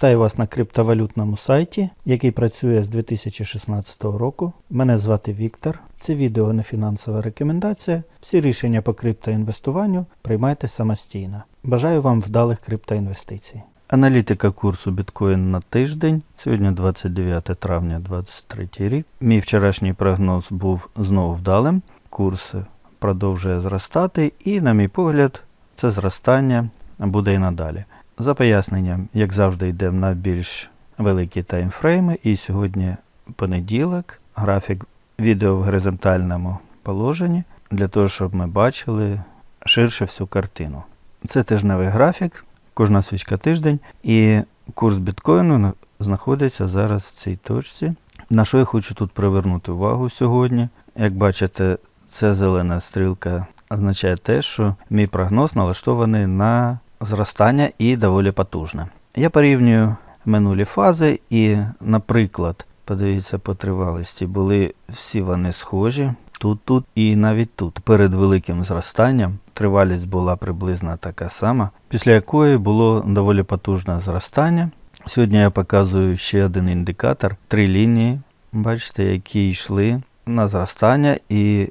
Вітаю вас на криптовалютному сайті, який працює з 2016 року. Мене звати Віктор. Це відео не фінансова рекомендація. Всі рішення по криптоінвестуванню приймайте самостійно. Бажаю вам вдалих криптоінвестицій. Аналітика курсу біткоін на тиждень. Сьогодні 29 травня 2023 рік. Мій вчорашній прогноз був знову вдалим. Курс продовжує зростати, і, на мій погляд, це зростання буде і надалі. За поясненням, як завжди, йдемо на більш великі таймфрейми. І сьогодні понеділок, графік відео в горизонтальному положенні, для того, щоб ми бачили ширше всю картину. Це тижневий графік, кожна свічка тиждень, і курс біткоїну знаходиться зараз в цій точці. На що я хочу тут привернути увагу сьогодні? Як бачите, ця зелена стрілка означає те, що мій прогноз налаштований на зростання і доволі потужне. Я порівнюю минулі фази і, наприклад, подивіться по тривалості, були всі вони схожі. Тут, тут і навіть тут. Перед великим зростанням тривалість була приблизно така сама, після якої було доволі потужне зростання. Сьогодні я показую ще один індикатор, три лінії, бачите, які йшли на зростання, і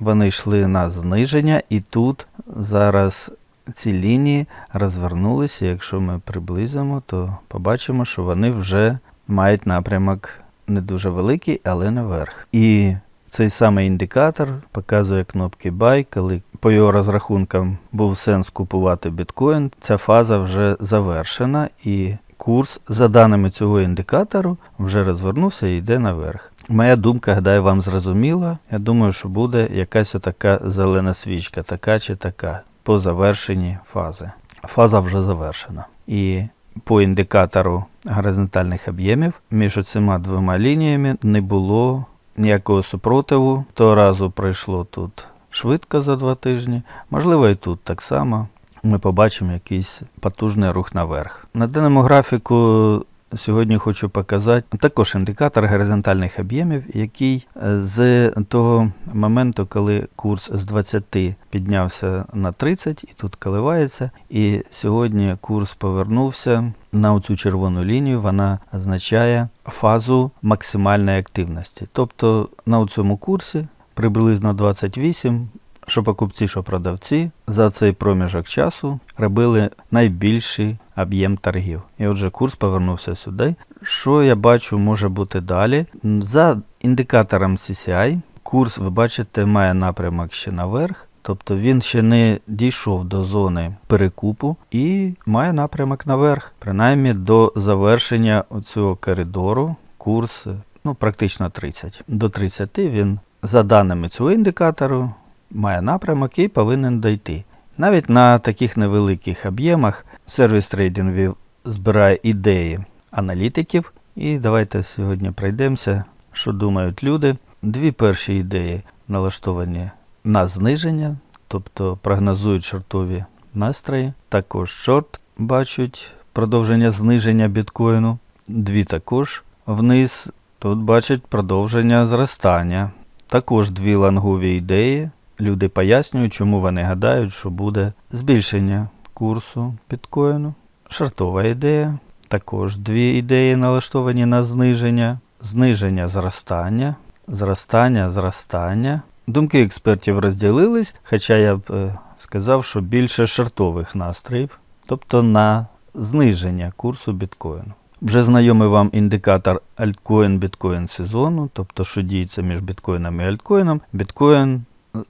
вони йшли на зниження, і тут зараз ці лінії розвернулися. Якщо ми приблизимо, то побачимо, що вони вже мають напрямок не дуже великий, але наверх. І цей самий індикатор показує кнопки Buy, коли по його розрахункам був сенс купувати біткоін. Ця фаза вже завершена, і курс, за даними цього індикатору, вже розвернувся і йде наверх. Моя думка, гадаю, вам зрозуміла. Я думаю, що буде якась отака зелена свічка, така чи така, по завершенні фази. Фаза вже завершена. І по індикатору горизонтальних об'ємів між цими двома лініями не було ніякого супротиву. Того разу пройшло тут швидко за два тижні. Можливо, і тут так само. Ми побачимо якийсь потужний рух наверх. На даному графіку сьогодні хочу показати також індикатор горизонтальних об'ємів, який е, з того моменту, коли курс з 20 піднявся на 30 і тут коливається, і сьогодні курс повернувся на цю червону лінію, вона означає фазу максимальної активності. Тобто на цьому курсі приблизно 28 що покупці, що продавці за цей проміжок часу робили найбільший об'єм торгів. І отже, курс повернувся сюди. Що я бачу може бути далі? За індикатором CCI, курс, ви бачите, має напрямок ще наверх. Тобто він ще не дійшов до зони перекупу і має напрямок наверх, принаймні до завершення цього коридору. Курс ну, практично 30. До 30 він, за даними цього індикатору, має напрямок і повинен дойти. Навіть на таких невеликих об'ємах сервіс трейдингів збирає ідеї аналітиків. І давайте сьогодні пройдемося, що думають люди. Дві перші ідеї налаштовані на зниження, тобто прогнозують шортові настрої. Також шорт бачать продовження зниження біткоїну. Дві також вниз. Тут бачать продовження зростання. Також дві лонгові ідеї. Люди пояснюють, чому вони гадають, що буде збільшення курсу біткоїну. Шартова ідея. Також дві ідеї налаштовані на зниження, зниження зростання, зростання, зростання. Думки експертів розділились, хоча я б е, сказав, що більше шартових настроїв, тобто на зниження курсу біткоїну. Вже знайомий вам індикатор альткоін біткоін сезону, тобто що діється між біткоїном і альткоїном. Біткоін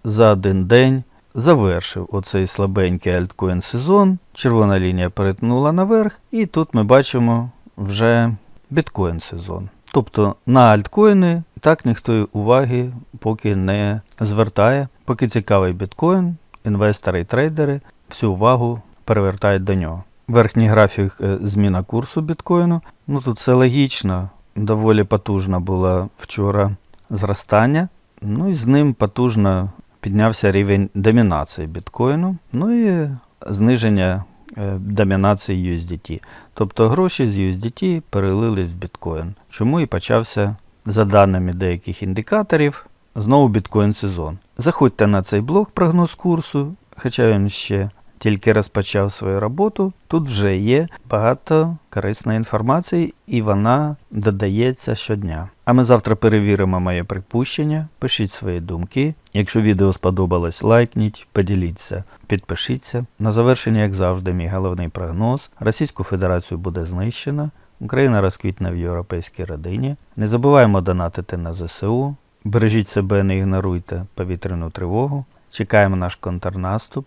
за один день завершив оцей слабенький альткоін сезон. Червона лінія перетнула наверх, і тут ми бачимо вже біткоін сезон. Тобто на альткоїни так ніхто уваги поки не звертає. Поки цікавий біткоін, інвестори і трейдери всю увагу перевертають до нього. Верхній графік е, зміна курсу біткоїну. Ну тут все логічно. Доволі потужна була вчора зростання. Ну і з ним потужно піднявся рівень домінації біткоїну, ну і зниження е, домінації USDT. Тобто гроші з USDT перелились в біткоін. Чому і почався, за даними деяких індикаторів, знову біткоін сезон. Заходьте на цей блог прогноз курсу, хоча він ще тільки розпочав свою роботу. Тут вже є багато корисної інформації, і вона додається щодня. А ми завтра перевіримо моє припущення. Пишіть свої думки. Якщо відео сподобалось, лайкніть, поділіться, підпишіться. На завершення, як завжди, мій головний прогноз: Російську Федерацію буде знищено. Україна розквітне в європейській родині. Не забуваємо донатити на ЗСУ. Бережіть себе, не ігноруйте повітряну тривогу. Чекаємо наш контрнаступ.